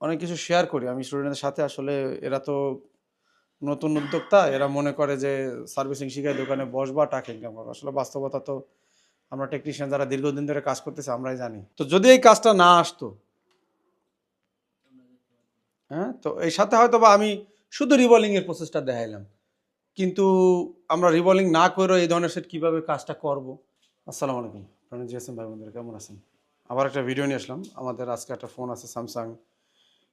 অনেক কিছু শেয়ার করি। আমি স্টুডেন্টদের সাথে আসলে এরা তো নতুন উদ্যোক্তা, এরা মনে করে যে সার্ভিসিং শিখায়, দোকানে বসবা, টাকা ইনকাম করব। আসলে বাস্তবতা তো আমরা টেকনিশিয়ান যারা দীর্ঘদিন ধরে কাজ করতেছে, আমরাই জানি। তো যদি এই কাজটা না আসতো হ্যাঁ? তো এই সাথে হয়তো বা আমি শুধু রিভলিং এর প্রসেসটা দেখাইলাম। কিন্তু আমরা রিভলিং না করেও এই ধরনের সেট কীভাবে কাজটা করব? আসসালামু আলাইকুম। প্রণয় জিএসএম ভাই বন্ধুরা কেমন আছেন? আবার একটা ভিডিও নিয়ে আসলাম। আমাদের আজকে একটা ফোন আছে স্যামসাং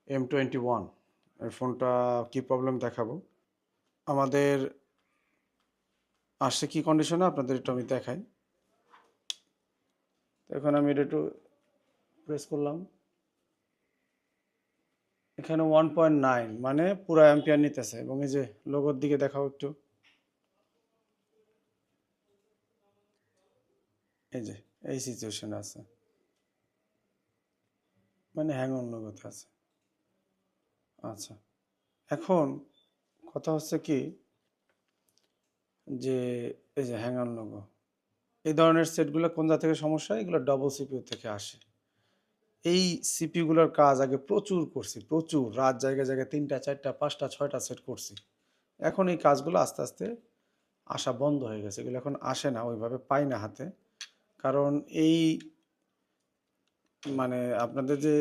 এম টোয়েন্টি ওয়ান এই ফোনটা কী প্রবলেম দেখাবো? আমাদের আসছে কী কন্ডিশনে আপনাদের একটু আমি দেখাই। এখন আমি এটা একটু প্রেস করলাম। এখানে ওয়ান পয়েন্ট নাইন মানে পুরো অ্যাম্পিয়ার নিতেছে। এবং এই যে লোগোর দিকে দেখাও একটু। এই যে, এই সিচুয়েশন আছে। মানে হ্যাং অন্য কথা আছে। আচ্ছা। এখন কথা হচ্ছে কি যে, এই যে হ্যাং অন লোগো, এই ধরনের সেটগুলো কোন জায়গা থেকে সমস্যা? এগুলো ডবল সিপিউ থেকে আসে। এই সিপিগুলোর কাজ আগে প্রচুর করছি, প্রচুর। রাত জায়গায় জায়গায় তিনটা, চারটা, পাঁচটা, ছয়টা সেট করছি। এখন এই কাজগুলো আস্তে আস্তে আসা বন্ধ হয়ে গেছে। এগুলো এখন আসে না, ওইভাবে পাই না হাতে। কারণ এই মানে আপনাদের যে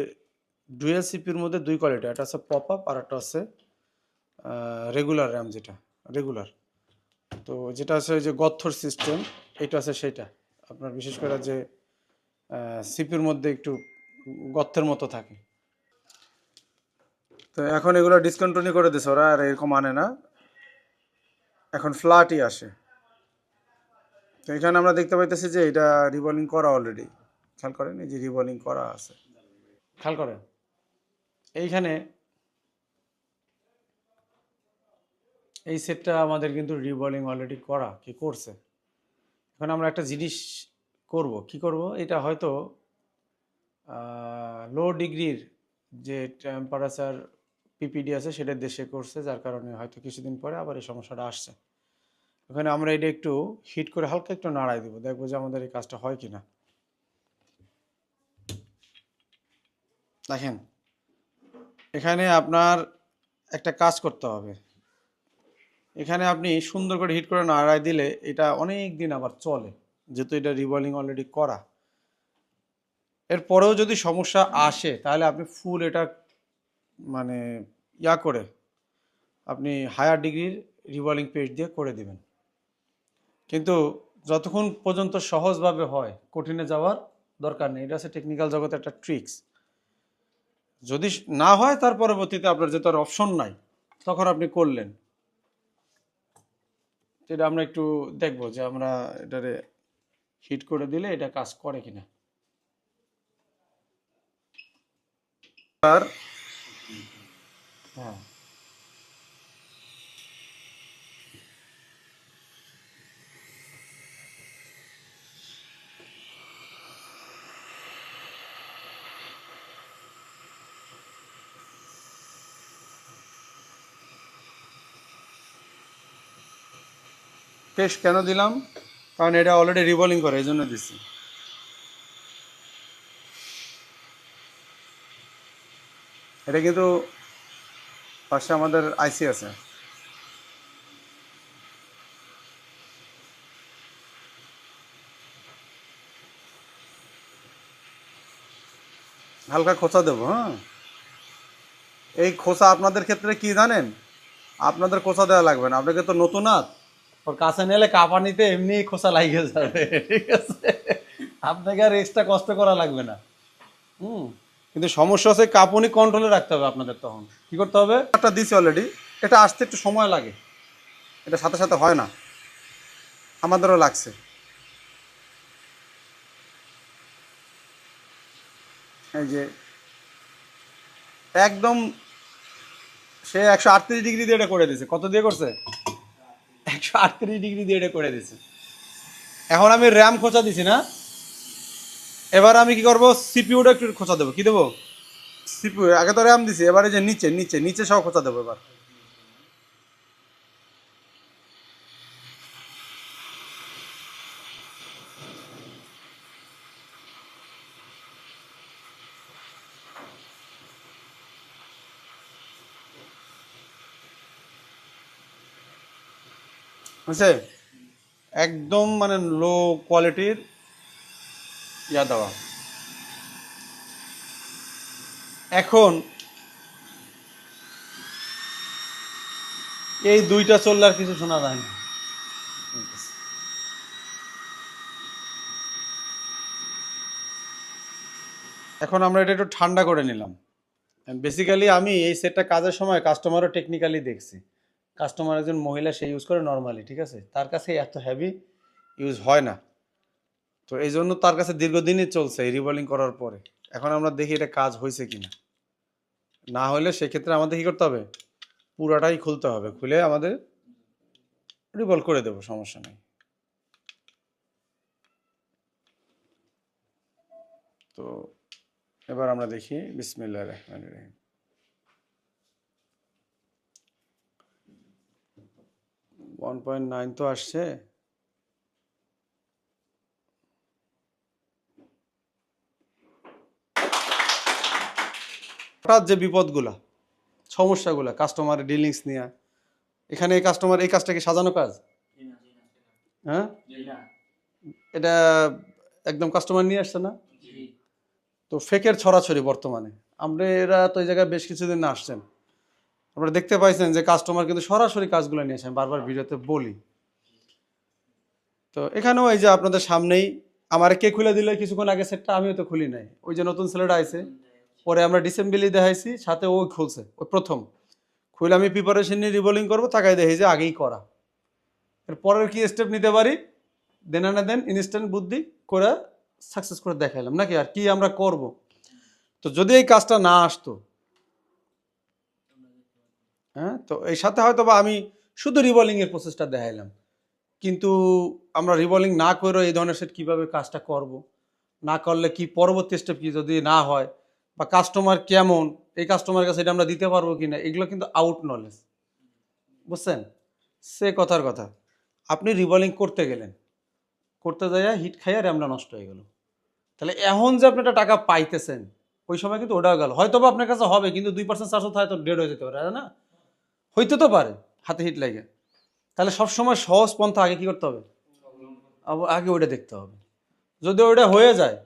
ডুয়েল সিপির মধ্যে দুই কোয়ালিটি, একটা হচ্ছে পপ আপ আর একটা হচ্ছে রেগুলার র্যাম যেটা রেগুলার তো যেটা আছে যে গথর সিস্টেম এটা আছে সেটা। আপনার বিশেষ করে যে সিপির মধ্যে একটু গর্তের মতো থাকে। তো এখন এগুলো ডিসকন্টিনিউ করে দিছে ওরা, আর এরকম আনে না। এখন ফ্ল্যাটই আসে। তো এখানে আমরা দেখতে পাইতেছি যে এটা রিভলিং করা অলরেডি খেয়াল করেন, এই যে রিভলিং করা আছে। খেয়াল করেন? এইখানে এই সেটটা আমাদের কিন্তু রিবলিং অলরেডি করা, কি করছে। এখন আমরা একটা জিনিস করব, কি করব? এটা হয়তো লো ডিগ্রির যে টেম্পারেচার পিপিডি আছে সেটা দেশে করছে, যার কারণে হয়তো কিছুদিন পরে আবার এই সমস্যাটা আসছে। ওখানে আমরা এটা একটু হিট করে হালকা একটু নাড়াই দেবো, দেখব যে আমাদের এই কাজটা হয় কি না দেখেন এখানে আপনার একটা কাজ করতে হবে। এখানে আপনি সুন্দর করে হিট করে নাড়াই দিলে এটা অনেক দিন আবার চলে, যেহেতু এটা রিভলিং অলরেডি করা। এরপরেও যদি সমস্যা আসে, তাহলে আপনি ফুল এটা মানে ইয়া করে আপনি হায়ার ডিগ্রির রিভলিং পেজ দিয়ে করে দিবেন। কিন্তু যতক্ষণ পর্যন্ত সহজভাবে হয়, কঠিনে যাওয়ার দরকার নেই। এটা হচ্ছে টেকনিক্যাল জগতে একটা ট্রিক্স যদি না হয় তার পরবর্তীতে আপনার যে তার অপশন নাই তখন আপনি করলেন। এটা আমরা একটু দেখব যে আমরা এটারে হিট করে দিলে এটা কাজ করে কিনা। আর হ্যাঁ। পেস্ট কেন দিলাম? কারণ এটা অলরেডি রিভলিং করে এই জন্য দিচ্ছি এটা কিন্তু পাশে আমাদের আইসি আছে। হালকা খোঁচা দেবো হ্যাঁ? এই খোঁচা আপনাদের ক্ষেত্রে কি জানেন? আপনাদের খোঁচা দেওয়া লাগবে না। আপনাকে তো নতুন হাত। ওর কাছে নিলে কাঁপানিতে এমনি খোসা লাগিয়ে যাবে, ঠিক আছে? আপনাকে আর এক্সট্রা কষ্ট করা লাগবে না। হুম, কিন্তু সমস্যা হচ্ছে কাঁপুনি কন্ট্রোলে রাখতে হবে আপনাদের তখন। কি করতে হবে? একটা দিছি অলরেডি এটা আসতে একটু সময় লাগে। এটা সাথে সাথে হয় না। আমাদেরও লাগছে। এই যে, একদম সে একশো আটত্রিশ ডিগ্রি দিয়ে এটা করে দিয়েছে। কত দিয়ে করছে? একশো আটত্রিশ ডিগ্রি দিয়ে এটা করে দিছি। এখন আমি র্যাম খোঁচা দিছি না। এবার আমি কি করব? সিপিউটা একটু খোঁচা দেবো। কি দেবো? সিপিউ আগে তো র্যাম দিছি, এবারে যে নিচে নিচে নিচে সব খোঁচা দেবো এবার। বুঝছে একদম মানে লো কোয়ালিটির ইয়া দেওয়া। এখন এই দুইটা চললে আর কিছু শোনা যায় না। এখন আমরা এটা একটু ঠান্ডা করে নিলাম। বেসিক্যালি আমি এই সেটটা কাজের সময় কাস্টমারও টেকনিক্যালি দেখছি। কাস্টমার একজন মহিলা, সে ইউজ করে নর্মালি ঠিক আছে? তার কাছে এত হেভি ইউজ হয় না। তো এই জন্য তার কাছে দীর্ঘদিনই চলছে এই রিভলিং করার পরে। এখন আমরা দেখি এটা কাজ হয়েছে কিনা। না হলে সেক্ষেত্রে আমাদের কী করতে হবে? পুরাটাই খুলতে হবে। খুলে আমাদের রিভলভ করে দেবো, সমস্যা নেই। তো এবার আমরা দেখি বিসমিল্লা রহমান রহিম। ওয়ান পয়েন্ট নাইন তো আসছে। হঠাৎ যে বিপদগুলা সমস্যাগুলা কাস্টমার ডিলিংস নিয়ে এখানে এই কাস্টমার এই কাজটাকে সাজানো কাজ? হ্যাঁ? এটা একদম কাস্টমার নিয়ে আসছে না? তো ফেকের ছড়াছড়ি বর্তমানে। আমরা এরা তো এই জায়গায় বেশ কিছুদিন না আসছেন। আপনারা দেখতে পাইছেন যে কাস্টমার কিন্তু সরাসরি কাজগুলো নিয়ে আসেন বারবার ভিডিওতে বলি। তো এখানেও এই যে আপনাদের সামনেই আমার কে খুলে দিলে কিছুক্ষণ আগে সেটটা আমিও তো খুলি নাই। ওই যে নতুন ছেলেটা আইছে, পরে আমরা ডিসেম্বলি দেখাইছি, সাথে ও খুলছে ওই প্রথম। খুলে আমি প্রিপারেশন নিয়ে রিভলিং করব তাকাই দেখি যে আগেই করা। এর পরের কি স্টেপ নিতে পারি? দেন না দেন ইনস্ট্যান্ট বুদ্ধি করে সাকসেস করে দেখাইলাম। নাকি আর কি আমরা করব? তো যদি এই কাজটা না আসতো হ্যাঁ? তো এই সাথে হয়তো বা আমি শুধু রিবলিংয়ের এর প্রসেসটা দেখাইলাম। কিন্তু আমরা রিবলিং না করেও এই ধরনের সেট কীভাবে কাজটা করব? না করলে কি পরবর্তী স্টেপ কী যদি না হয়? বা কাস্টমার কেমন? এই কাস্টমারের কাছে এটা আমরা দিতে পারব কি না এগুলো কিন্তু আউট নলেজ বুঝছেন? সে কথার কথা। আপনি রিবলিং করতে গেলেন। করতে যাইয়া হিট খাইয়া র্যামটা নষ্ট হয়ে গেল। তাহলে এখন যে আপনি একটা টাকা পাইতেছেন, ওই সময় কিন্তু ওটাও গেল। হয়তো বা আপনার কাছে হবে, কিন্তু দুই পার্সেন্ট চারশো হয়তো ডেড হয়ে যেতে পারে না? হইতে তো পারে, হাতে হিট লাগে তাহলে সবসময় সহজ পন্থা আগে কি করতে হবে? আগে ওইটা দেখতে হবে। যদি ওইটা হয়ে যায়,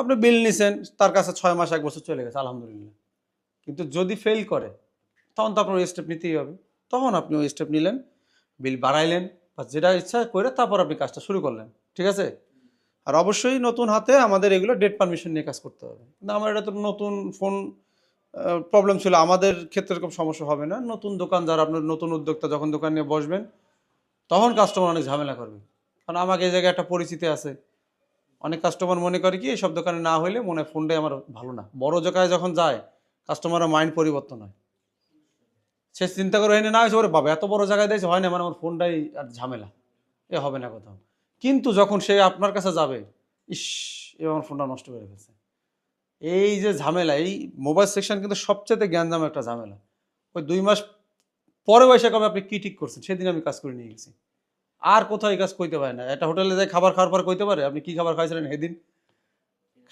আপনি বিল নিছেন, তার কাছে ছয় মাস, এক বছর চলে গেছে, আলহামদুলিল্লাহ। কিন্তু যদি ফেল করে, তখন তো আপনার ওই স্টেপ নিতেই হবে। তখন আপনি ওই স্টেপ নিলেন, বিল বাড়াইলেন, বা যেটা ইচ্ছা করে তারপর আপনি কাজটা শুরু করলেন, ঠিক আছে? আর অবশ্যই নতুন হাতে আমাদের এগুলো ডেট পারমিশন নিয়ে কাজ করতে হবে। কিন্তু আমার এটা তো নতুন ফোন প্রবলেম ছিল। আমাদের ক্ষেত্রে এরকম সমস্যা হবে না। নতুন দোকান, যারা আপনার নতুন উদ্যোক্তা যখন দোকান নিয়ে বসবেন, তখন কাস্টমার অনেক ঝামেলা করবে। কারণ আমাকে এই জায়গায় একটা পরিচিতি আছে। অনেক কাস্টমার মনে করে কি এইসব দোকানে না হইলে মনে হয় ফোনটাই আমার ভালো না। বড় জায়গায় যখন যায় কাস্টমারের মাইন্ড পরিবর্তন হয়। সে চিন্তা করে এনে না হয়েছে ওরে বাবা, এত বড় জায়গায় দিয়েছে, হয় না মানে আমার ফোনটাই আর ঝামেলা। এ হবে না কোথাও। কিন্তু যখন সে আপনার কাছে যাবে, ইস এ আমার ফোনটা নষ্ট করে ফেলছে। এই যে ঝামেলা, এই মোবাইল সেকশন কিন্তু সবচেয়ে জ্ঞানজাম একটা ঝামেলা। ওই দুই মাস পরে বয়সে কবে আপনি কী ঠিক করছেন? সেদিন আমি কাজ করে নিয়ে গেছি। আর কোথাও এই কাজ কইতে পারে না। একটা হোটেলে যাই খাবার খাওয়ার পর কইতে পারে, আপনি কি খাবার খাইছিলেন সেদিন?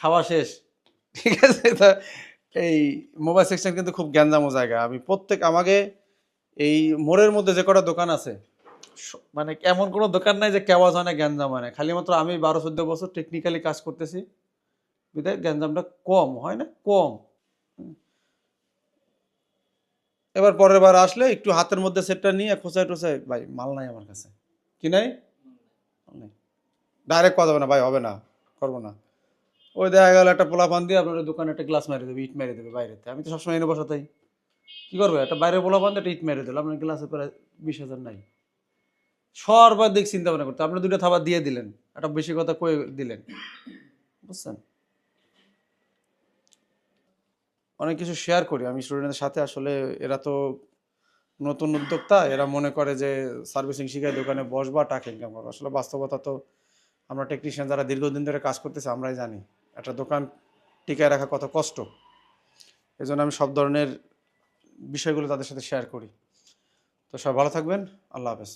খাওয়া শেষ। ঠিক আছে, তা এই মোবাইল সেকশন কিন্তু খুব জ্ঞানজামো জায়গা। আমি প্রত্যেক, আমাকে এই মোড়ের মধ্যে যে কটা দোকান আছে মানে এমন কোনো দোকান নাই যে কেওয়াজ হয় না গ্যাঞ্জাম হয় খালি মাত্র আমি বারো চোদ্দ বছর টেকনিক্যালি কাজ করতেছি। বিধায় গ্যাঞ্জামটা কম, হয় না? কম। এবার পরের বার আসলে একটু হাতের মধ্যে সেটটা নিয়ে খোঁচায় টোচায়, ভাই, মাল নাই আমার কাছে। কি নাই? ডাইরেক্ট কথা হবে না, ভাই, হবে না, করব না। ওই দেখা গেল একটা পোলা পান দিয়ে আপনার দোকানে একটা গ্লাস মেরে দেবে, ইট মেরে দেবে বাইরেতে। আমি তো সবসময় এনে বসাতেই কি করবে? একটা বাইরে পোলা পান দিয়ে একটা ইট মেরে দিল। আপনার গ্লাসে প্রায় বিশ হাজার নাই। সর্বাধিক চিন্তা ভাবনা করতে আপনি দুটো থাবা দিয়ে দিলেন। একটা বেশি কথা কয়ে দিলেন। বুঝছেন? অনেক কিছু শেয়ার করি। আমি স্টুডেন্টদের সাথে আসলে এরা তো নতুন উদ্যোক্তা, এরা মনে করে যে সার্ভিসিং শিখায়, দোকানে বসবা, টাকা ইনকাম করব। আসলে বাস্তবতা তো আমরা টেকনিশিয়ান যারা দীর্ঘদিন ধরে কাজ করতেছে, আমরাই জানি। একটা দোকান টিকায় রাখা কত কষ্ট। এই জন্য আমি সব ধরনের বিষয়গুলো তাদের সাথে শেয়ার করি। তো সব ভালো থাকবেন। আল্লাহ হাফেজ।